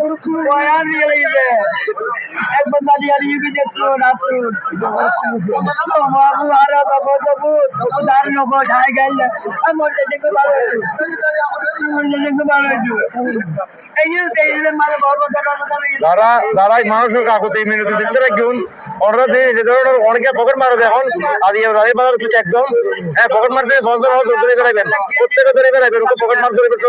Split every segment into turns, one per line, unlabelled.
I really there. Everybody are you get to not to. So Mabu Ara Baba Babu, Dar no go die girl. I'm not letting go back. I'm not letting go back. And you say you my Baba যারা
যারা মানুষের কাকুতি মিনতি দিতে রাখুন order দিয়ে নিজেদের অনেকে pocket মারো এখন আর ইয়ে রাজে বাজার কিছু একদম হ্যাঁ পকেট মারতে সন্ধ্যা ধরে বেড়াবেন প্রত্যেকে ধরে বেড়াবেন পকেট মার ধরে বেড়াতে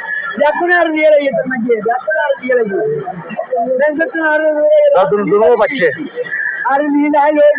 Ar দুর্গ পাচ্ছে niya ay loy